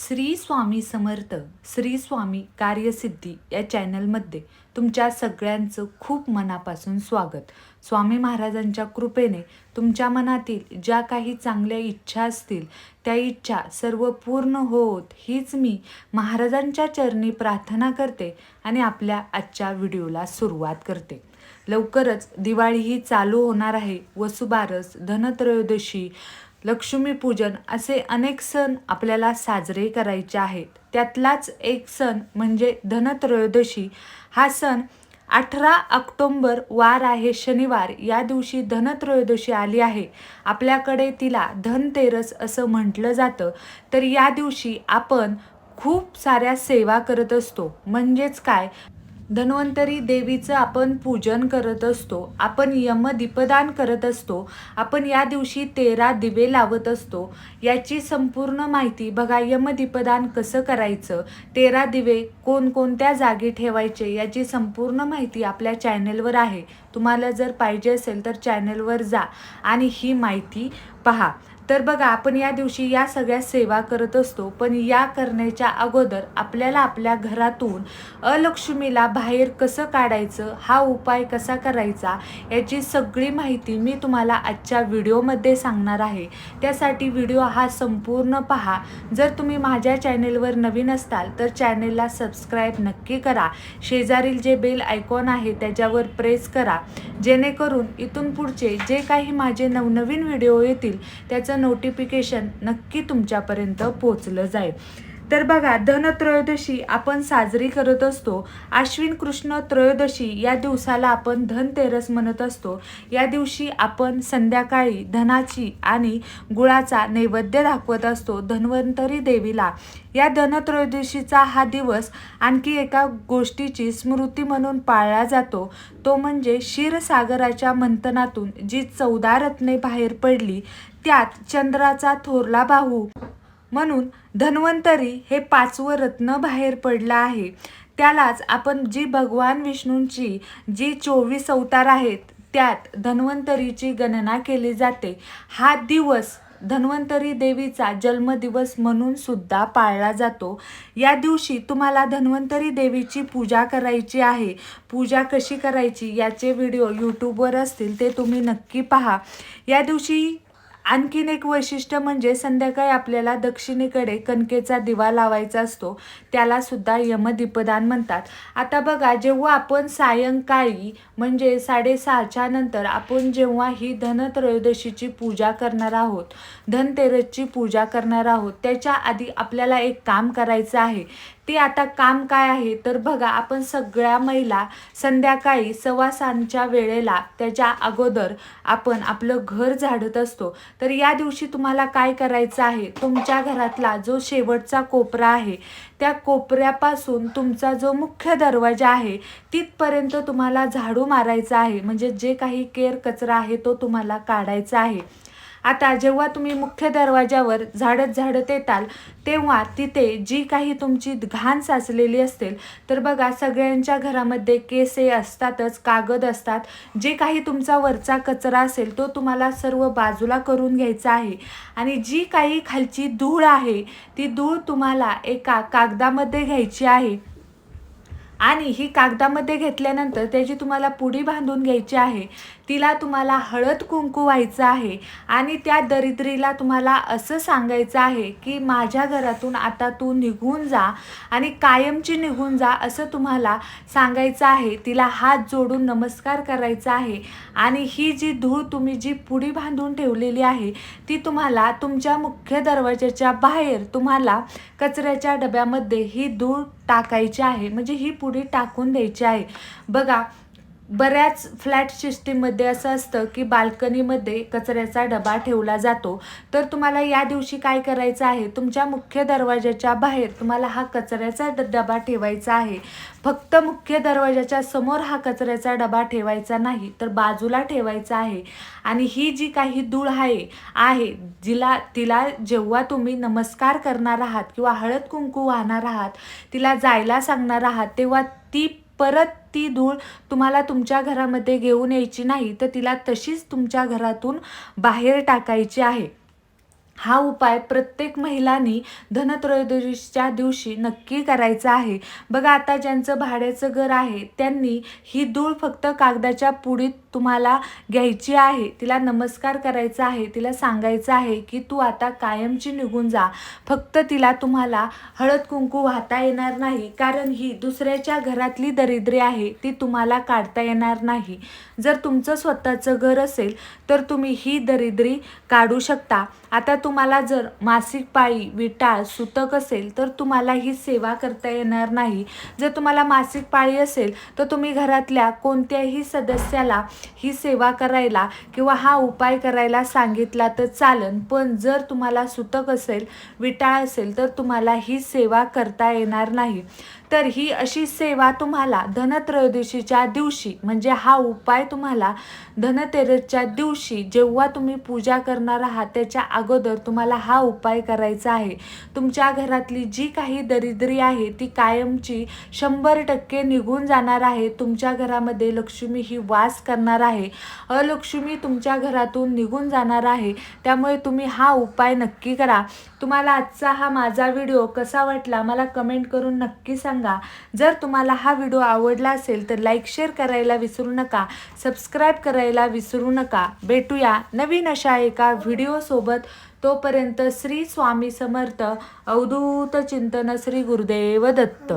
श्री स्वामी समर्थ श्री स्वामी कार्यसिद्धी या चॅनलमध्ये तुमच्या सगळ्यांचं खूप मनापासून स्वागत. स्वामी महाराजांच्या कृपेने तुमच्या मनातील ज्या काही चांगल्या इच्छा असतील त्या इच्छा सर्व पूर्ण होत हीच मी महाराजांच्या चरणी प्रार्थना करते आणि आपल्या आजच्या व्हिडिओला सुरुवात करते. लवकरच दिवाळी ही चालू होणार आहे. वसुबारस धनत्रयोदशी लक्ष्मीपूजन असे अनेक सण आपल्याला साजरे करायचे आहेत. त्यातलाच एक सण म्हणजे धनत्रयोदशी. हा सण अठरा ऑक्टोंबर वार आहे. शनिवार या दिवशी धनत्रयोदशी आली आहे. आपल्याकडे तिला धनतेरस असं म्हटलं जातं. तर या दिवशी आपण खूप साऱ्या सेवा करत असतो. म्हणजेच काय? धन्वंतरी देवीचं आपण पूजन करत असतो आपण यमदीपदान करत असतो आपण या दिवशी तेरा दिवे लावत असतो. याची संपूर्ण माहिती बघा यमदीपदान कसं करायचं तेरा दिवे कोणकोणत्या जागी ठेवायचे याची संपूर्ण माहिती आपल्या चॅनेलवर आहे. तुम्हाला जर पाहिजे असेल तर चॅनेलवर जा. आणि ही माहिती पहा. तर बघा आपण या दिवशी या सगळ्या सेवा करत असतो पण या करण्याच्या अगोदर आपल्याला आपल्या घरातून अलक्ष्मीला बाहेर कसं काढायचं हा उपाय कसा करायचा याची सगळी माहिती मी तुम्हाला आजच्या व्हिडिओमध्ये सांगणार आहे. त्यासाठी व्हिडिओ हा संपूर्ण पहा. जर तुम्ही माझ्या चॅनेलवर नवीन असताल तर चॅनेलला सबस्क्राईब नक्की करा. शेजारील जे बेल आयकॉन आहे त्याच्यावर प्रेस करा. जेणेकरून इथून पुढचे जे काही माझे नवनवीन व्हिडिओ येतील त्याचं नोटिफिकेशन नक्की तुमच्यापर्यंत पोचलं जाईल. तर बघा धनत्रयोदशी आपण साजरी करत असतो. आश्विन कृष्ण त्रयोदशी या दिवसाला आपण धनतेरस म्हणत असतो. या दिवशी आपण संध्याकाळी धनाची आणि गुळाचा नैवेद्य दाखवत असतो धन्वंतरी देवीला. या धनत्रयोदशीचा हा दिवस आणखी एका गोष्टीची स्मृती म्हणून पाळला जातो. तो म्हणजे क्षीरसागराच्या मंथनातून जी चौदा रत्ने बाहेर पडली त्यात चंद्राचा थोरला बाहू म्हणून धन्वंतरी हे पाचवं रत्न बाहेर पडलं आहे. त्यालाच आपण जी भगवान विष्णूंची जी चोवीस अवतार आहेत त्यात धन्वंतरीची गणना केली जाते. हा दिवस धन्वंतरी देवीचा जन्मदिवस म्हणून सुद्धा पाळला जातो. या दिवशी तुम्हाला धन्वंतरी देवीची पूजा करायची आहे. पूजा कशी करायची याचे व्हिडिओ यूट्यूबवर असतील ते तुम्ही नक्की पहा. या दिवशी आणखीन एक वैशिष्ट्य म्हणजे संध्याकाळी आपल्याला दक्षिणेकडे कणकेचा दिवा लावायचा असतो. त्याला सुद्धा यमदीपदान म्हणतात. आता बघा जेव्हा आपण सायंकाळी म्हणजे साडेसहाच्या नंतर आपण जेव्हा ही धनत्रयोदशीची पूजा करणार आहोत धनतेरसची पूजा करणार आहोत त्याच्या आधी आपल्याला एक काम करायचं आहे. ते आता काम काय आहे तर बघा आपण सगळ्या महिला संध्याकाळी सवासांच्या वेळेला त्याच्या अगोदर आपण आपलं घर झाडत असतो. तर या दिवशी तुम्हाला काय करायचं आहे? तुमच्या घरातला जो शेवटचा कोपरा आहे त्या कोपऱ्यापासून तुमचा जो मुख्य दरवाजा आहे तिथपर्यंत तुम्हाला झाडू मारायचा आहे. म्हणजे जे काही केर कचरा आहे तो तुम्हाला काढायचा आहे. आता जेव्हा तुम्ही मुख्य दरवाजावर झाडत झाडत येताल तेव्हा तिथे जी काही तुमची घाण साचलेली असेल तर बघा सगळ्यांच्या घरामध्ये केसे असतातच कागद असतात. जे काही तुमचा वरचा कचरा असेल तो तुम्हाला सर्व बाजूला करून घ्यायचा आहे. आणि जी काही खालची धूळ आहे ती धूळ तुम्हाला एका कागदामध्ये घ्यायची आहे. आणि ही कागदामध्ये घेतल्यानंतर त्याची तुम्हाला पुडी बांधून घ्यायची आहे. तिला तुम्हाला हळद कुंकू व्हायचं आहे आणि त्या दरिद्रीला तुम्हाला असं सांगायचं आहे की माझ्या घरातून आता तू निघून जा आणि कायमची निघून जा असं तुम्हाला सांगायचं आहे. तिला हात जोडून नमस्कार करायचा आहे आणि ही जी धूळ तुम्ही जी पुडी बांधून ठेवलेली आहे ती तुम्हाला तुमच्या मुख्य दरवाजाच्या बाहेर तुम्हाला कचऱ्याच्या डब्यामध्ये ही धूळ टाकायची आहे. म्हणजे ही पुडी टाकून द्यायची आहे. बघा बऱ्याच फ्लॅट सिस्टीममध्ये असं असतं की बाल्कनीमध्ये कचऱ्याचा डबा ठेवला जातो. तर तुम्हाला या दिवशी काय करायचं आहे? तुमच्या मुख्य दरवाजाच्या बाहेर तुम्हाला हा कचऱ्याचा ड डबा ठेवायचा आहे. फक्त मुख्य दरवाजाच्या समोर हा कचऱ्याचा डबा ठेवायचा नाही तर बाजूला ठेवायचा आहे. आणि ही जी काही धूळ आहे आहे जिला तिला जेव्हा तुम्ही नमस्कार करणार आहात किंवा हळद कुंकू वाहणार आहात तिला जायला सांगणार आहात तेव्हा ती परत ती धूळ तुम्हाला तुमच्या घरामध्ये घेऊन यायची नाही तर तिला तशीच तुमच्या घरातून बाहेर टाकायची आहे. हा उपाय प्रत्येक महिलांनी धनत्रयोदशीच्या दिवशी नक्की करायचा आहे. बघा आता ज्यांचं भाड्याचं घर आहे त्यांनी ही धूळ फक्त कागदाच्या पुडीत तुम्हाला घ्यायची आहे तिला नमस्कार करायचा आहे तिला सांगायचं आहे की तू आता कायमची निघून जा. फक्त तिला तुम्हाला हळद कुंकू वाहता येणार नाही कारण ही दुसऱ्याच्या घरातली दरिद्री आहे ती तुम्हाला काढता येणार नाही. जर तुमचं स्वतःचं घर असेल तर तुम्ही ही दरिद्री काढू शकता. आता तुम्हाला जर मासिक पाळी विटाळ सुतक असेल तर तुम्हाला ही सेवा करता येणार नाही. जर तुम्हाला मासिक पाळी असेल तर तुम्ही घरातल्या कोणत्याही सदस्याला ही सेवा करायला किंवा हा उपाय करायला सांगितला तर चालन. पण जर तुम्हाला सुतक असेल विटाळ असेल तर तुम्हाला ही सेवा करता येणार नाही. तर ही अशी सेवा तुम्हाला धनत्रयोदशीच्या दिवशी म्हणजे हा उपाय तुम्हाला धनतेरसच्या दिवशी जेव्हा तुम्ही पूजा करणार आहात त्याच्या अगोदर तुम्हाला हा उपाय करायचा आहे. तुमच्या घरातली जी काही दरिद्री आहे ती कायमची शंभर टक्के निघून जाणार आहे. तुमच्या घरामध्ये लक्ष्मी ही वास करणार आहे. अलक्ष्मी तुमच्या घरातून निघून जाणार आहे. त्यामुळे तुम्ही हा उपाय नक्की करा. तुम्हाला आजचा हा माझा व्हिडिओ कसा वाटला मला कमेंट करून नक्की सांगा. जर तुम्हाला हा व्हिडिओ आवडला असेल तर लाईक शेअर करायला विसरू नका. सबस्क्राईब करायला विसरू नका. भेटूया नवीन अशा एका व्हिडिओसोबत तोपर्यंत श्री स्वामी समर्थ. अवधूत चिंतन श्री गुरुदेव दत्त.